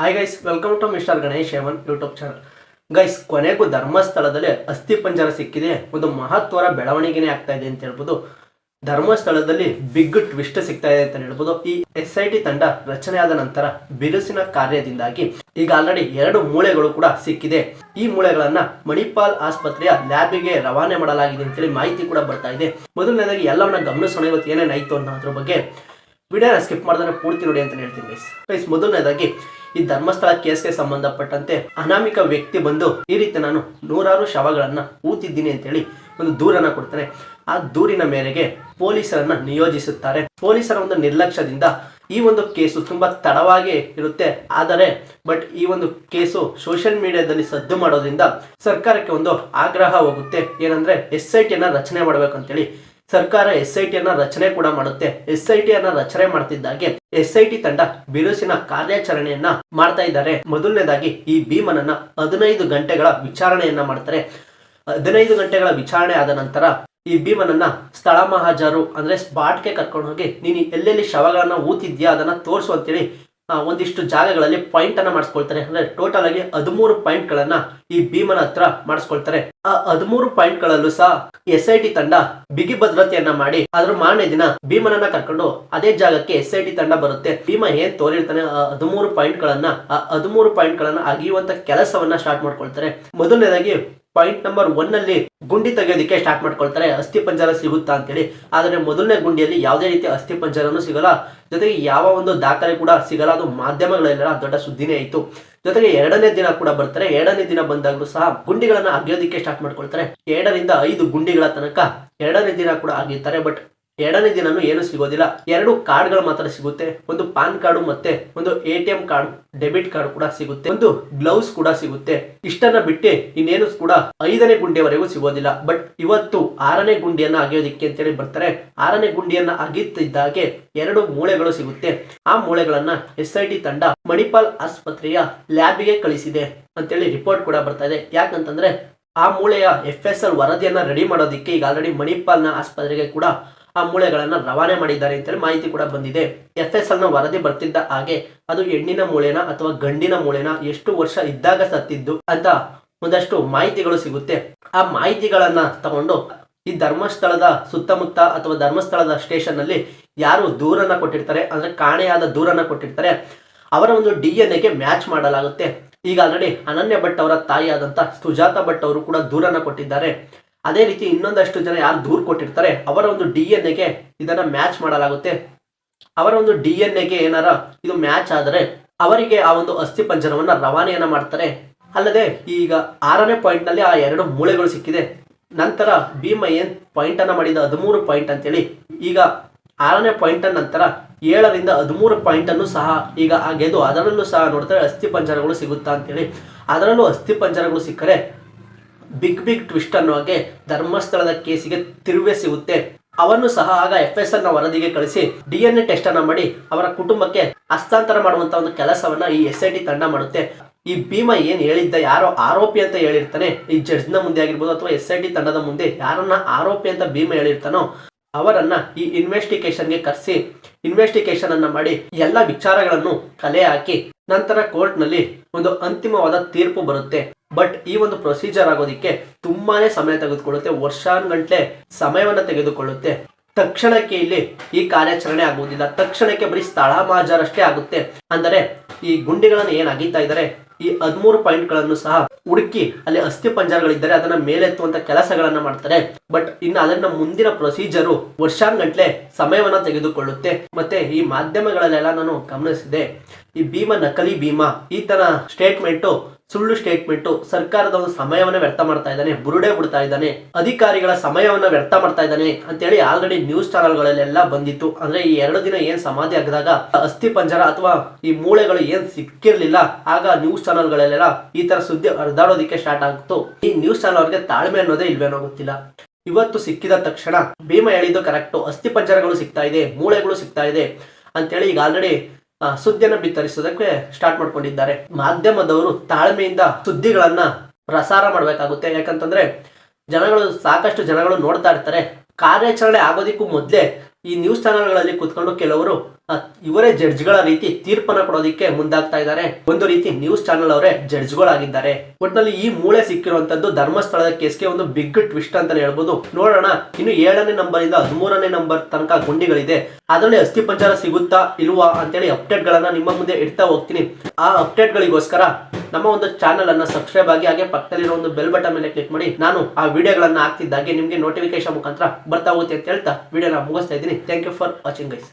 Hi guys welcome to mister Ganesh Heman YouTube channel guys ಕೊನೆಗೂ ಧರ್ಮಸ್ಥಳದಲ್ಲಿ ಅಸ್ಥಿ ಪಂಜರ ಸಿಕ್ಕಿದೆ. ಒಂದು ಮಹತ್ವರ ಬೆಳವಣಿಗೆನೇ ಆಗ್ತಾ ಇದೆ ಅಂತ ಹೇಳ್ಬೋದು. ಧರ್ಮಸ್ಥಳದಲ್ಲಿ ಬಿಗ್ ಟ್ವಿಸ್ಟ್ ಸಿಗ್ತಾ ಇದೆ ಅಂತ ಹೇಳ್ಬೋದು. ಈ ಎಸ್ ಐ ಟಿ ತಂಡ ರಚನೆಯಾದ ನಂತರ ಬಿರುಸಿನ ಕಾರ್ಯದಿಂದಾಗಿ ಈಗ ಆಲ್ರೆಡಿ ಎರಡು ಮೂಳೆಗಳು ಕೂಡ ಸಿಕ್ಕಿದೆ. ಈ ಮೂಳೆಗಳನ್ನ ಮಣಿಪಾಲ್ ಆಸ್ಪತ್ರೆಯ ಲ್ಯಾಬಿಗೆ ರವಾನೆ ಮಾಡಲಾಗಿದೆ ಅಂತೇಳಿ ಮಾಹಿತಿ ಕೂಡ ಬರ್ತಾ ಇದೆ. ಮೊದಲನೇದಾಗಿ ಎಲ್ಲವನ್ನ ಗಮನಿಸೋಣ ಇವತ್ತು ಏನೇನಾಯ್ತು ಅನ್ನೋದ್ರ ಬಗ್ಗೆ. ವಿಡಿಯೋನ ಸ್ಕಿಪ್ ಮಾಡಿದ್ರೆ ಪೂರ್ತಿ ನೋಡಿ ಅಂತ ಹೇಳ್ತೀನಿ ಗೈಸ್ ಗೈಸ್ ಮೊದಲನೇದಾಗಿ ಈ ಧರ್ಮಸ್ಥಳ ಕೇಸ್ಗೆ ಸಂಬಂಧಪಟ್ಟಂತೆ ಅನಾಮಿಕ ವ್ಯಕ್ತಿ ಬಂದು ಈ ರೀತಿ ನಾನು ನೂರಾರು ಶವಗಳನ್ನ ಊತಿದ್ದೀನಿ ಅಂತೇಳಿ ಒಂದು ದೂರನ್ನ ಕೊಡ್ತಾರೆ. ಆ ದೂರಿನ ಮೇರೆಗೆ ಪೊಲೀಸರನ್ನ ನಿಯೋಜಿಸುತ್ತಾರೆ. ಪೊಲೀಸರ ಒಂದು ನಿರ್ಲಕ್ಷ್ಯದಿಂದ ಈ ಒಂದು ಕೇಸು ತುಂಬಾ ತಡವಾಗಿ ಇರುತ್ತೆ. ಆದರೆ ಬಟ್ ಈ ಒಂದು ಕೇಸು ಸೋಷಿಯಲ್ ಮೀಡಿಯಾದಲ್ಲಿ ಸದ್ದು ಮಾಡೋದ್ರಿಂದ ಸರ್ಕಾರಕ್ಕೆ ಒಂದು ಆಗ್ರಹ ಹೋಗುತ್ತೆ. ಏನಂದ್ರೆ ಎಸ್ ಐ ಟಿಯನ್ನ ರಚನೆ ಮಾಡ್ಬೇಕಂತೇಳಿ ಸರ್ಕಾರ ಎಸ್ ಐ ಟಿಯನ್ನ ರಚನೆ ಕೂಡ ಮಾಡುತ್ತೆ. ಎಸ್ ಐ ಟಿಯನ್ನ ರಚನೆ ಮಾಡ್ತಿದ್ದಾಗೆ ಎಸ್ ಐ ಟಿ ತಂಡ ಬಿರುಸಿನ ಕಾರ್ಯಾಚರಣೆಯನ್ನ ಮಾಡ್ತಾ ಇದ್ದಾರೆ. ಮೊದಲನೇದಾಗಿ ಈ ಭೀಮನನ್ನ ಹದಿನೈದು ಗಂಟೆಗಳ ವಿಚಾರಣೆಯನ್ನ ಮಾಡ್ತಾರೆ. ಹದಿನೈದು ಗಂಟೆಗಳ ವಿಚಾರಣೆ ಆದ ನಂತರ ಈ ಭೀಮನನ್ನ ಸ್ಥಳ ಮಹಾಜರು ಅಂದ್ರೆ ಸ್ಪಾಟ್ಗೆ ಕರ್ಕೊಂಡು ಹೋಗಿ, ನೀನು ಎಲ್ಲೆಲ್ಲಿ ಶವಗಳನ್ನ ಊತಿದ್ಯಾ? ಅದನ್ನ ತೋರಿಸು ಅಂತೇಳಿ ಒಂದಿಷ್ಟು ಜಾಗಗಳಲ್ಲಿ ಪಾಯಿಂಟ್ ಅನ್ನ ಮಾಡಿಸ್ಕೊಳ್ತಾರೆ. ಅಂದ್ರೆ ಟೋಟಲ್ ಆಗಿ ಹದಿಮೂರು ಪಾಯಿಂಟ್ ಗಳನ್ನ ಈ ಭೀಮನ ಹತ್ರ ಮಾಡಿಸ್ಕೊಳ್ತಾರೆ. ಆ ಹದಿಮೂರು ಪಾಯಿಂಟ್ ಗಳಲ್ಲೂ ಸಹ ಎಸ್ ಐ ಟಿ ತಂಡ ಬಿಗಿ ಭದ್ರತೆಯನ್ನ ಮಾಡಿ ಅದ್ರ ಮಾರನೇ ದಿನ ಭೀಮನನ್ನ ಕರ್ಕೊಂಡು ಅದೇ ಜಾಗಕ್ಕೆ ಎಸ್ ಐ ಟಿ ತಂಡ ಬರುತ್ತೆ. ಭೀಮ ಏನ್ ತೋರಿರ್ತಾನೆ? ಆ ಹದಿಮೂರು ಪಾಯಿಂಟ್ ಗಳನ್ನ, ಆ ಹದಿಮೂರು ಪಾಯಿಂಟ್ ಗಳನ್ನ ಅಗಿಯುವಂತ ಕೆಲಸವನ್ನ ಸ್ಟಾರ್ಟ್ ಮಾಡ್ಕೊಳ್ತಾರೆ. ಮೊದಲನೇದಾಗಿ ಪಾಯಿಂಟ್ ನಂಬರ್ ಒನ್ ಅಲ್ಲಿ ಗುಂಡಿ ತೆಗೆಯೋದಕ್ಕೆ ಸ್ಟಾರ್ಟ್ ಮಾಡ್ಕೊಳ್ತಾರೆ. ಅಸ್ಥಿ ಪಂಜರ ಸಿಗುತ್ತಾ ಅಂತೇಳಿ. ಆದರೆ ಮೊದಲನೇ ಗುಂಡಿಯಲ್ಲಿ ಯಾವುದೇ ರೀತಿಯ ಅಸ್ಥಿ ಪಂಜರನೂ ಸಿಗಲ್ಲ. ಜೊತೆಗೆ ಯಾವ ಒಂದು ದಾಖಲೆ ಕೂಡ ಸಿಗಲ್ಲ. ಅದು ಮಾಧ್ಯಮಗಳೆಲ್ಲ ದೊಡ್ಡ ಸುದ್ದಿನೇ ಆಯಿತು. ಜೊತೆಗೆ ಎರಡನೇ ದಿನ ಕೂಡ ಬರ್ತಾರೆ. ಎರಡನೇ ದಿನ ಬಂದಾಗಲೂ ಸಹ ಗುಂಡಿಗಳನ್ನ ಅಗಿಯೋದಕ್ಕೆ ಸ್ಟಾರ್ಟ್ ಮಾಡ್ಕೊಳ್ತಾರೆ. ಎರಡರಿಂದ ಐದು ಗುಂಡಿಗಳ ತನಕ ಎರಡನೇ ದಿನ ಕೂಡ ಆಗಿರ್ತಾರೆ ಬಟ್ ಎರಡನೇ ದಿನನೂ ಏನು ಸಿಗೋದಿಲ್ಲ. ಎರಡು ಕಾರ್ಡ್ಗಳು ಮಾತ್ರ ಸಿಗುತ್ತೆ. ಒಂದು ಪಾನ್ ಕಾರ್ಡು ಮತ್ತೆ ಒಂದು A T M card, debit card ಕೂಡ ಸಿಗುತ್ತೆ. ಒಂದು ಗ್ಲೌಸ್ ಕೂಡ ಸಿಗುತ್ತೆ. ಇಷ್ಟನ್ನ ಬಿಟ್ಟು ಇನ್ನೇನು ಕೂಡ ಐದನೇ ಗುಂಡಿಯವರೆಗೂ ಸಿಗೋದಿಲ್ಲ. ಬಟ್ ಇವತ್ತು ಆರನೇ ಗುಂಡಿಯನ್ನ ಅಗಿಯೋದಿಕ್ಕೆ ಅಂತೇಳಿ ಬರ್ತಾರೆ. ಆರನೇ ಗುಂಡಿಯನ್ನ ಅಗಿತ್ತಿದ್ದಾಗೆ ಎರಡು ಮೂಳೆಗಳು ಸಿಗುತ್ತೆ. ಆ ಮೂಳೆಗಳನ್ನ ಎಸ್ ಐ ಟಿ ತಂಡ ಮಣಿಪಾಲ್ ಆಸ್ಪತ್ರೆಯ ಲ್ಯಾಬಿಗೆ ಕಳಿಸಿದೆ ಅಂತೇಳಿ ರಿಪೋರ್ಟ್ ಕೂಡ ಬರ್ತಾ ಇದೆ. ಯಾಕಂತಂದ್ರೆ ಆ ಮೂಳೆಯ ಎಫ್ ಎಸ್ ಎಲ್ ವರದಿಯನ್ನ ರೆಡಿ ಮಾಡೋದಿಕ್ಕೆ ಈಗ ಆಲ್ರೆಡಿ ಮಣಿಪಾಲ್ನ ಆಸ್ಪತ್ರೆಗೆ ಕೂಡ ಆ ಮೂಳೆಗಳನ್ನ ರವಾನೆ ಮಾಡಿದ್ದಾರೆ ಅಂತೇಳಿ ಮಾಹಿತಿ ಕೂಡ ಬಂದಿದೆ. ಎಫ್ ಎಸ್ ಎಲ್ನ ವರದಿ ಬರ್ತಿದ್ದ ಹಾಗೆ ಅದು ಹೆಣ್ಣಿನ ಮೂಳೆನ ಅಥವಾ ಗಂಡಿನ ಮೂಳೆನ ಎಷ್ಟು ವರ್ಷ ಇದ್ದಾಗ ಸತ್ತಿದ್ದು ಅಂತ ಒಂದಷ್ಟು ಮಾಹಿತಿಗಳು ಸಿಗುತ್ತೆ. ಆ ಮಾಹಿತಿಗಳನ್ನ ತಗೊಂಡು ಈ ಧರ್ಮಸ್ಥಳದ ಸುತ್ತಮುತ್ತ ಅಥವಾ ಧರ್ಮಸ್ಥಳದ ಸ್ಟೇಷನ್ ಅಲ್ಲಿ ಯಾರು ದೂರನ್ನ ಕೊಟ್ಟಿರ್ತಾರೆ, ಅಂದ್ರೆ ಕಾಣೆಯಾದ ದೂರನ್ನ ಕೊಟ್ಟಿರ್ತಾರೆ, ಅವರ ಒಂದು ಡಿ ಎನ್ ಎಗೆ ಮ್ಯಾಚ್ ಮಾಡಲಾಗುತ್ತೆ. ಈಗ ಆಲ್ರೆಡಿ ಅನನ್ಯ ಭಟ್ ಅವರ ತಾಯಿಯಾದಂತ ಸುಜಾತ ಭಟ್ ಅವರು ಕೂಡ ದೂರನ್ನ ಕೊಟ್ಟಿದ್ದಾರೆ. ಅದೇ ರೀತಿ ಇನ್ನೊಂದಷ್ಟು ಜನ ಯಾರು ದೂರು ಕೊಟ್ಟಿರ್ತಾರೆ, ಅವರ ಒಂದು ಡಿ ಎನ್ ಎಗೆ ಇದನ್ನ ಮ್ಯಾಚ್ ಮಾಡಲಾಗುತ್ತೆ. ಅವರ ಒಂದು ಡಿ ಎನ್ ಎಗೆ ಏನಾರ ಇದು ಮ್ಯಾಚ್ ಆದರೆ ಅವರಿಗೆ ಆ ಒಂದು ಅಸ್ಥಿ ಪಂಜರವನ್ನ ರವಾನೆಯನ್ನ ಮಾಡ್ತಾರೆ. ಅಲ್ಲದೆ ಈಗ ಆರನೇ ಪಾಯಿಂಟ್ನಲ್ಲಿ ಆ ಎರಡು ಮೂಳೆಗಳು ಸಿಕ್ಕಿದೆ. ನಂತರ ಭೀಮ ಏನ್ ಪಾಯಿಂಟ್ ಅನ್ನ ಮಾಡಿದ ಹದಿಮೂರು ಪಾಯಿಂಟ್ ಅಂತೇಳಿ, ಈಗ ಆರನೇ ಪಾಯಿಂಟ್ ನಂತರ ಏಳರಿಂದ ಹದಿಮೂರು ಪಾಯಿಂಟ್ ಅನ್ನು ಸಹ ಈಗ ಗೆದ್ದು ಅದರಲ್ಲೂ ಸಹ ನೋಡ್ತಾರೆ ಅಸ್ಥಿ ಪಂಜರಗಳು ಸಿಗುತ್ತಾ ಅಂತೇಳಿ. ಅದರಲ್ಲೂ ಅಸ್ಥಿ ಪಂಜರಗಳು ಸಿಕ್ಕರೆ ಬಿಗ್ ಬಿಗ್ ಟ್ವಿಸ್ಟ್ ಅನ್ನೋ ಹಾಗೆ ಧರ್ಮಸ್ಥಳದ ಕೇಸಿಗೆ ತಿರುವೆ ಸಿಗುತ್ತೆ. ಅವನ್ನು ಸಹ ಆಗ ಎಫ್ ಎಸ್ನ ವರದಿಗೆ ಕಳಿಸಿ ಡಿ ಎನ್ ಎ ಟೆಸ್ಟ್ ಅನ್ನ ಮಾಡಿ ಅವರ ಕುಟುಂಬಕ್ಕೆ ಹಸ್ತಾಂತರ ಮಾಡುವಂತ ಒಂದು ಕೆಲಸವನ್ನ ಈ ಎಸ್ ಐ ಟಿ ತಂಡ ಮಾಡುತ್ತೆ. ಈ ಭೀಮ ಏನ್ ಹೇಳಿದ್ದ, ಯಾರೋ ಆರೋಪಿ ಅಂತ ಹೇಳಿರ್ತಾನೆ, ಈ ಜಡ್ಜ್ನ ಮುಂದೆ ಆಗಿರ್ಬೋದು ಅಥವಾ ಎಸ್ ಐ ಟಿ ತಂಡದ ಮುಂದೆ ಯಾರನ್ನ ಆರೋಪಿ ಅಂತ ಭೀಮ ಹೇಳಿರ್ತಾನೋ ಅವರನ್ನ ಈ ಇನ್ವೆಸ್ಟಿಗೇಷನ್ಗೆ ಕರೆಸಿ ಇನ್ವೆಸ್ಟಿಗೇಷನ್ ಅನ್ನ ಮಾಡಿ ಎಲ್ಲ ವಿಚಾರಗಳನ್ನು ಕಲೆ ಹಾಕಿ ನಂತರ ಕೋರ್ಟ್ನಲ್ಲಿ ಒಂದು ಅಂತಿಮವಾದ ತೀರ್ಪು ಬರುತ್ತೆ. ಬಟ್ ಈ ಒಂದು ಪ್ರೊಸೀಜರ್ ಆಗೋದಿಕ್ಕೆ ತುಂಬಾನೇ ಸಮಯ ತೆಗೆದುಕೊಳ್ಳುತ್ತೆ ವರ್ಷಾನ್ಗಂಟ್ಲೆ ಸಮಯವನ್ನ ತೆಗೆದುಕೊಳ್ಳುತ್ತೆ. ತಕ್ಷಣಕ್ಕೆ ಇಲ್ಲಿ ಈ ಕಾರ್ಯಾಚರಣೆ ಆಗುವುದಿಲ್ಲ. ತಕ್ಷಣಕ್ಕೆ ಬರೀ ಸ್ಥಳ ಮಾಜಾರಷ್ಟೇ ಆಗುತ್ತೆ. ಅಂದರೆ ಈ ಗುಂಡಿಗಳನ್ನು ಏನ್ ಅಗೀತಾ ಇದ್ದಾರೆ, ಈ ಹದಿಮೂರು ಪಾಯಿಂಟ್ಗಳನ್ನು ಸಹ ಹುಡುಕಿ ಅಲ್ಲಿ ಅಸ್ಥಿ ಪಂಜರಗಳಿದ್ದರೆ ಅದನ್ನ ಮೇಲೆತ್ತುವಂತ ಕೆಲಸಗಳನ್ನ ಮಾಡ್ತಾರೆ. ಬಟ್ ಇನ್ನು ಅದನ್ನ ಮುಂದಿನ ಪ್ರೊಸೀಜರು ವರ್ಷಾನುಗಟ್ಲೆ ಸಮಯವನ್ನ ತೆಗೆದುಕೊಳ್ಳುತ್ತೆ. ಮತ್ತೆ ಈ ಮಾಧ್ಯಮಗಳಲ್ಲೆಲ್ಲ ನಾನು ಗಮನಿಸಿದೆ. ಈ ಭೀಮ ನಕಲಿ ಭೀಮ ಈ ತರ ಸ್ಟೇಟ್ಮೆಂಟು ಸುಳ್ಳು ಸ್ಟೇಟ್ಮೆಂಟು ಸರ್ಕಾರದ ಒಂದು ಸಮಯವನ್ನ ವ್ಯರ್ಥ ಮಾಡ್ತಾ ಇದ್ದಾನೆ, ಬುರುಡೆ ಬಿಡ್ತಾ ಇದ್ದಾನೆ, ಅಧಿಕಾರಿಗಳ ಸಮಯವನ್ನ ವ್ಯರ್ಥ ಮಾಡ್ತಾ ಇದ್ದಾನೆ ಅಂತೇಳಿ ಆಲ್ರೆಡಿ ನ್ಯೂಸ್ ಚಾನೆಲ್ಗಳಲ್ಲೆಲ್ಲ ಬಂದಿತ್ತು. ಅಂದ್ರೆ ಈ ಎರಡು ದಿನ ಏನ್ ಸಮಾಧಿ ಆಗದಾಗ ಅಸ್ಥಿ ಪಂಜರ ಅಥವಾ ಈ ಮೂಳೆಗಳು ಏನ್ ಸಿಕ್ಕಿರ್ಲಿಲ್ಲ, ಆಗ ನ್ಯೂಸ್ ಚಾನೆಲ್ಗಳಲ್ಲೆಲ್ಲ ಈ ತರ ಸುದ್ದಿ ಹರಿದಾಡೋದಿಕ್ಕೆ ಸ್ಟಾರ್ಟ್ ಆಗ್ತು ಈ ನ್ಯೂಸ್ ಚಾನೆಲ್ ಅವ್ರಿಗೆ ತಾಳ್ಮೆ ಅನ್ನೋದೇ ಇಲ್ವೇನೋ ಗೊತ್ತಿಲ್ಲ. ಇವತ್ತು ಸಿಕ್ಕಿದ ತಕ್ಷಣ ಭೀಮ ಹೇಳಿದ್ದು ಕರೆಕ್ಟು ಅಸ್ಥಿ ಪಂಜರಗಳು ಸಿಗ್ತಾ ಇದೆ, ಮೂಳೆಗಳು ಸಿಗ್ತಾ ಇದೆ ಅಂತೇಳಿ ಈಗ ಆಲ್ರೆಡಿ ಸುದ್ದಿಯನ್ನ ಬಿತ್ತರಿಸೋದಕ್ಕೆ ಸ್ಟಾರ್ಟ್ ಮಾಡ್ಕೊಂಡಿದ್ದಾರೆ. ಮಾಧ್ಯಮದವರು ತಾಳ್ಮೆಯಿಂದ ಸುದ್ದಿಗಳನ್ನ ಪ್ರಸಾರ ಮಾಡಬೇಕಾಗುತ್ತೆ. ಯಾಕಂತಂದ್ರೆ, ಜನಗಳು, ಸಾಕಷ್ಟು ಜನಗಳು ನೋಡ್ತಾ ಇರ್ತಾರೆ. ಕಾರ್ಯಾಚರಣೆ ಆಗೋದಕ್ಕೂ ಮೊದಲೇ ಈ ನ್ಯೂಸ್ ಚಾನೆಲ್ಗಳಲ್ಲಿ ಕೂತ್ಕೊಂಡು ಕೆಲವರು ಇವರೇ ಜಡ್ಜ್ಗಳ ರೀತಿ ತೀರ್ಪನ್ನ ಕೊಡೋದಕ್ಕೆ ಮುಂದಾಗ್ತಾ ಇದ್ದಾರೆ. ಒಂದು ರೀತಿ ನ್ಯೂಸ್ ಚಾನೆಲ್ ಅವರೇ ಜಡ್ಜ್ಗಳಾಗಿದ್ದಾರೆ. ಒಟ್ಟಿನಲ್ಲಿ ಈ ಮೂಳೆ ಸಿಕ್ಕಿರುವಂತದ್ದು ಧರ್ಮಸ್ಥಳದ ಕೇಸ್ಗೆ ಒಂದು ಬಿಗ್ ಟ್ವಿಸ್ಟ್ ಅಂತಾನೆ ಹೇಳ್ಬೋದು. ನೋಡೋಣ, ಇನ್ನು ಏಳನೇ ನಂಬರ್ ಇಂದ ಹದಿಮೂರನೇ ನಂಬರ್ ತನಕ ಗುಂಡಿಗಳಿದೆ. ಅದರಲ್ಲಿ ಅಸ್ಥಿ ಪಂಜರ ಸಿಗುತ್ತಾ ಇಲ್ವಾ ಅಂತೇಳಿ ಅಪ್ಡೇಟ್ ಗಳನ್ನ ನಿಮ್ಮ ಮುಂದೆ ಇಡ್ತಾ ಹೋಗ್ತೀನಿ. ಆ ಅಪ್ಡೇಟ್ ಗಳಿಗೋಸ್ಕರ ನಮ್ಮ ಒಂದು ಚಾನಲ್ ಅನ್ನ ಸಬ್ಸ್ಕ್ರೈಬ್ ಆಗಿ ಹಾಗೆ ಪಕ್ಕದಲ್ಲಿರೋ ಒಂದು ಬೆಲ್ ಬಟನ್ ಮೇಲೆ ಕ್ಲಿಕ್ ಮಾಡಿ. ನಾನು ಆ ವಿಡಿಯೋಗಳನ್ನ ಹಾಕ್ತಿದ್ದಾಗೆ ನಿಮಗೆ ನೋಟಿಫಿಕೇಶನ್ ಮುಖಾಂತರ ಬರ್ತಾ ಹೋಗುತ್ತೆ ಅಂತ ಹೇಳ್ತಾ ವಿಡಿಯೋನ ಮುಗಿಸ್ತಾ ಇದ್ದೀನಿ. Thank you for watching guys